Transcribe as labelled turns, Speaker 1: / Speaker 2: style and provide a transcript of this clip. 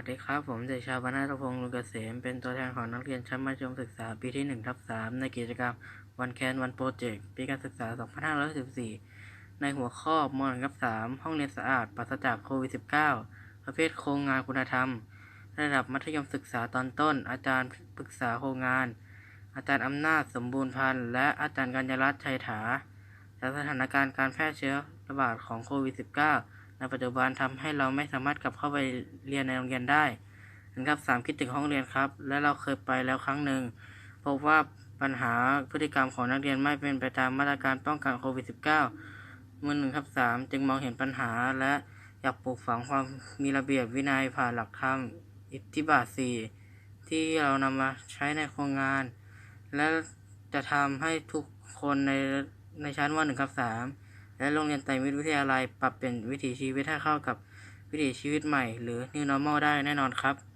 Speaker 1: วัสดีครับ ผมเดชาบรรณาทพงศ์ลุงเกษม เป็นตัวแทนของนักเรียนชั้นมัธยมศึกษาปีที่ 1 ทับ 3 ในกิจกรรมวันแคนวันโปรเจกต์ปีการศึกษา 2514 ในหัวข้อม .1 ทับ 3 ห้องเรียนสะอาดปราศจากโควิด -19 ประเภทโครงงานคุณธรรม ระดับมัธยมศึกษาตอนต้น อาจารย์ปรึกษาโครงงาน อาจารย์อำนาจสมบูรณ์พันธ์และอาจารย์กัญญรัตน์ชัยถาจากสถานการณ์การแพร่เชื้อระบาดของโควิด -19 ในปัจจุบันทำให้เราไม่สามารถกลับเข้าไปเรียนในโรงเรียนได้นะครับสามคิดถึงห้องเรียนครับ และเราเคยไปแล้วครั้งหนึ่งพบว่าปัญหาพฤติกรรมของนักเรียนไม่เป็นไปตามมาตรการป้องกันโควิด -19 เมื่อหนึ่งทับสามจึงมองเห็นปัญหาและอยากปลูกฝังความมีระเบียบวินัยผ่านหลักธรรมอิทธิบาทสี่ที่เรานำมาใช้ในโครงงาน และจะทำให้ทุกคนในในชั้นวหนึ่งกับสาม และโรงเรียนไตรมิตรวิทยาลัยปรับเปลี่ยนวิถีชีวิตให้เข้ากับวิถีชีวิตใหม่ หรือ New Normal ได้แน่นอนครับ